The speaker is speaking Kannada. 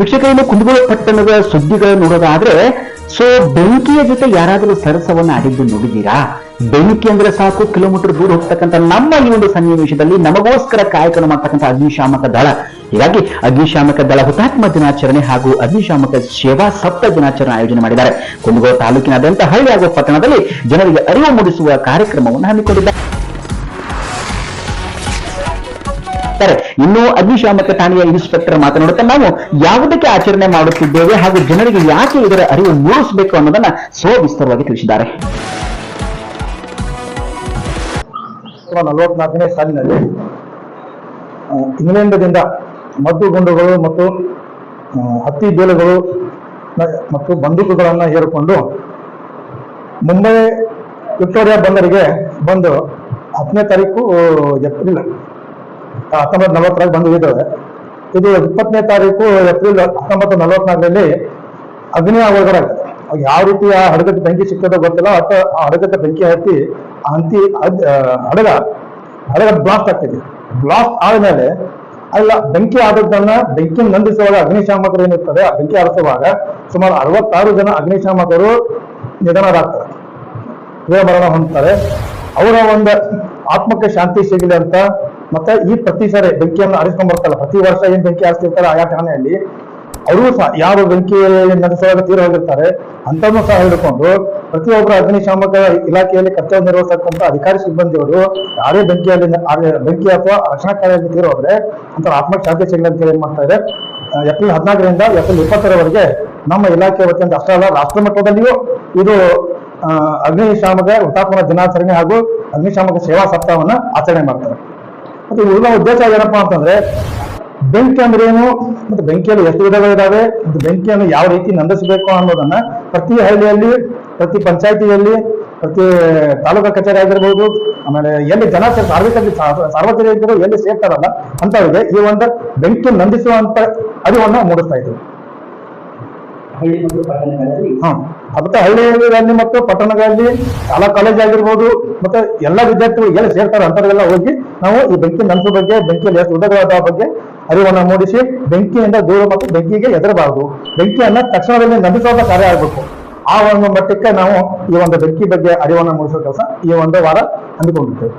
ವೀಕ್ಷಕರನ್ನು ಕುಂದಗೋಳ ಪಟ್ಟಣದ ಸುದ್ದಿಗಳು ನೋಡೋದಾದ್ರೆ ಸೊ ಬೆಂಕಿಯ ಜೊತೆ ಯಾರಾದರೂ ಸರಸವನ್ನ ಆಡಿದ್ದು ನೋಡಿದ್ದೀರಾ? ಬೆಂಕಿ ಅಂದ್ರೆ ಸಾಕು, ಕಿಲೋಮೀಟರ್ ದೂರ ಹೋಗ್ತಕ್ಕಂಥ ನಮ್ಮ ಈ ಒಂದು ಸನ್ನಿವೇಶದಲ್ಲಿ ನಮಗೋಸ್ಕರ ಕಾಯಕನ ಮಾಡ್ತಕ್ಕಂಥ ಅಗ್ನಿಶಾಮಕ ದಳ. ಹೀಗಾಗಿ ಅಗ್ನಿಶಾಮಕ ದಳ ಹುತಾತ್ಮ ದಿನಾಚರಣೆ ಹಾಗೂ ಅಗ್ನಿಶಾಮಕ ಸೇವಾ ಸಪ್ತ ದಿನಾಚರಣೆ ಆಯೋಜನೆ ಮಾಡಿದ್ದಾರೆ. ಕುಂದಗೋಳ ತಾಲೂಕಿನಾದ್ಯಂತ ಹಳ್ಳಿ ಹಾಗೂ ಪಟ್ಟಣದಲ್ಲಿ ಜನರಿಗೆ ಅರಿವು ಮೂಡಿಸುವ ಕಾರ್ಯಕ್ರಮವನ್ನು ಹಮ್ಮಿಕೊಂಡಿದ್ದಾರೆ. ಇದ್ದಾರೆ. ಇನ್ನು ಅಗ್ನಿಶಾಮಕ ಠಾಣೆಯ ಇನ್ಸ್ಪೆಕ್ಟರ್ ಮಾತನಾಡುತ್ತಾ ನಾವು ಯಾವುದಕ್ಕೆ ಆಚರಣೆ ಮಾಡುತ್ತಿದ್ದೇವೆ ಹಾಗೂ ಜನರಿಗೆ ಯಾಕೆ ಇದರ ಅರಿವು ಮೂಡಿಸಬೇಕು ಅನ್ನೋದನ್ನ ಸವಿಸ್ತರವಾಗಿ ತಿಳಿಸಿದ್ದಾರೆ ನಲವತ್ನಾಲ್ಕನೇ ಸಾಲಿನಲ್ಲಿ ಇಂಗ್ಲೆಂಡ್ದಿಂದ ಮದ್ದು ಗುಂಡುಗಳು ಮತ್ತು ಹತ್ತಿ ಬೇಲುಗಳು ಮತ್ತು ಬಂದೂಕುಗಳನ್ನು ಹೇರಿಕೊಂಡು ಮುಂಬೈ ವಿಕ್ಟೋರಿಯಾ ಬಂದರಿಗೆ ಬಂದು ಹತ್ತನೇ ತಾರೀಕು ಏಪ್ರಿಲ್ ಹತ್ತೊಂಬತ್ತು ನಲವತ್ತರಾಗ ಬಂದು ಇದ್ದಾವೆ ಇದು ಇಪ್ಪತ್ತನೇ ತಾರೀಕು ಏಪ್ರಿಲ್ ಹತ್ತೊಂಬತ್ತು ನಲವತ್ನಾಲ್ಕರಲ್ಲಿ ಅಗ್ನಿ ಒಳಗಡೆ ಯಾವ ರೀತಿ ಆ ಹಡಗಕ್ಕೆ ಬೆಂಕಿ ಸಿಕ್ತದೋ ಗೊತ್ತಿಲ್ಲ. ಅಥವಾ ಆ ಹಡಗಟ್ಟ ಬೆಂಕಿ ಹತ್ತಿ ಅಂತಿ ಹಡಗ ಹಡಗ ಬ್ಲಾಸ್ಟ್ ಆಗ್ತಿದೆ. ಬ್ಲಾಸ್ಟ್ ಆದಮೇಲೆ ಅಲ್ಲ, ಬೆಂಕಿ ಆದದ್ದನ್ನ ಬೆಂಕಿ ನಂದಿಸುವಾಗ ಅಗ್ನಿಶಾಮಕರು ಏನಿರ್ತದೆ, ಆ ಬೆಂಕಿ ಆರಿಸುವಾಗ ಸುಮಾರು ಅರವತ್ತಾರು ಜನ ಅಗ್ನಿಶಾಮಕರು ನಿಧನರಾಗ್ತಾರೆ. ವೀರ ಮರಣ ಹೊಂದ್ತಾರೆ. ಅವರ ಒಂದು ಆತ್ಮಕ್ಕೆ ಶಾಂತಿ ಸಿಗಲಿ ಅಂತ ಮತ್ತೆ ಈ ಪ್ರತಿ ಸರಿ ಬೆಂಕಿಯನ್ನು ಆರಿಸ್ಕೊಂಡ್ ಬರ್ತಾರಲ್ಲ ಪ್ರತಿ ವರ್ಷ ಏನ್ ಬೆಂಕಿ ಆರಿಸ್ತಿರ್ತಾರೆ ಆಯಾ ಠಾಣೆಯಲ್ಲಿ ಅವರು ಸಹ ಯಾವ ಬೆಂಕಿ ನಡೆಸುವಾಗ ತೀರ ಹೋಗಿರ್ತಾರೆ ಅಂತವ್ರನ್ನು ಸಹ ಹಿಡ್ಕೊಂಡು ಪ್ರತಿಯೊಬ್ಬರು ಅಗ್ನಿಶಾಮಕ ಇಲಾಖೆಯಲ್ಲಿ ಕರ್ತವ್ಯ ನಿರ್ವಹಿಸತಕ್ಕಂಥ ಅಧಿಕಾರಿ ಸಿಬ್ಬಂದಿಯವರು ಯಾರೇ ಬೆಂಕಿಯಲ್ಲಿ ಬೆಂಕಿ ಅಥವಾ ರಕ್ಷಣಾ ಕಾರ್ಯದಲ್ಲಿ ತೀರ ಹೋದ್ರೆ ಅಂತ ಆತ್ಮಕ್ಕೆ ಶಾಂತಿ ಸಿಗಲಿ ಅಂತ ಏನ್ ಮಾಡ್ತಾ ಇದೆ ಏಪ್ರಿಲ್ ಹದಿನಾಲ್ಕರಿಂದ ಏಪ್ರಿಲ್ ಇಪ್ಪತ್ತರವರೆಗೆ ನಮ್ಮ ಇಲಾಖೆ ವತಿಯಿಂದ ಅಷ್ಟೇ ಅಲ್ಲ, ರಾಷ್ಟ್ರ ಮಟ್ಟದಲ್ಲಿಯೂ ಇದು ಅಗ್ನಿಶಾಮಕ ಹುತಾತ್ಮರ ದಿನಾಚರಣೆ ಹಾಗೂ ಅಗ್ನಿಶಾಮಕ ಸೇವಾ ಸಪ್ತಾಹವನ್ನ ಆಚರಣೆ ಮಾಡ್ತಾರೆ. ಮತ್ತೆ ಉಳಿದ ಉದ್ದೇಶ ಏನಪ್ಪಾ ಅಂತಂದ್ರೆ, ಬೆಂಕಿ ಅಂದ್ರೆ ಏನು? ಮತ್ತೆ ಬೆಂಕಿಯಲ್ಲಿ ಎಷ್ಟು ವಿಧಗಳಿದಾವೆ ಮತ್ತು ಬೆಂಕಿಯನ್ನು ಯಾವ ರೀತಿ ನಂದಿಸಬೇಕು ಅನ್ನೋದನ್ನ ಪ್ರತಿ ಹಳ್ಳಿಯಲ್ಲಿ, ಪ್ರತಿ ಪಂಚಾಯತಿಯಲ್ಲಿ, ಪ್ರತಿ ತಾಲೂಕಾ ಕಚೇರಿ ಆಗಿರ್ಬೋದು, ಆಮೇಲೆ ಎಲ್ಲಿ ಜನ ಸಾರ್ವಜನಿಕ ಸಾರ್ವಜನಿಕರು ಎಲ್ಲಿ ಸೇರ್ತಾರಲ್ಲ ಇದೆ ಈ ಒಂದು ಬೆಂಕಿ ನಂದಿಸುವಂತ ಅರಿವನ್ನ ಮೂಡಿಸ್ತಾ ಇದ್ರು ಹಾ ಅದಕ್ಕೆ ಹಳ್ಳಿಯಲ್ಲಿ ಮತ್ತು ಪಟ್ಟಣಗಳಲ್ಲಿ, ಶಾಲಾ, ಕಾಲೇಜ್ ಆಗಿರ್ಬೋದು, ಮತ್ತೆ ಎಲ್ಲ ವಿದ್ಯಾರ್ಥಿಗಳು ಎಲ್ಲಿ ಸೇರ್ತಾರೆ ಅಂತವ್ರಿಗೆಲ್ಲ ಹೋಗಿ ನಾವು ಈ ಬೆಂಕಿ ನಂಬಿಸೋ ಬಗ್ಗೆ, ಬೆಂಕಿಯಲ್ಲಿ ಎಷ್ಟು ವಿಧಗಳಾದ ಬಗ್ಗೆ ಅರಿವನ್ನು ಮೂಡಿಸಿ ಬೆಂಕಿಯಿಂದ ದೂರ ಮತ್ತು ಬೆಂಕಿಗೆ ಎದರಬಾರದು ಬೆಂಕಿಯನ್ನ ತಕ್ಷಣದಲ್ಲಿ ನಂಬಿಸುವ ಕಾರ್ಯ ಆಗಬೇಕು. ಆ ಒಂದು ಮಟ್ಟಕ್ಕೆ ನಾವು ಈ ಒಂದು ಬೆಂಕಿ ಬಗ್ಗೆ ಅರಿವನ್ನು ಮೂಡಿಸುವ ಕೆಲಸ ಈ ಒಂದು ವಾರ ಹಮ್ಮಿಕೊಂಡಿದ್ದೇವೆ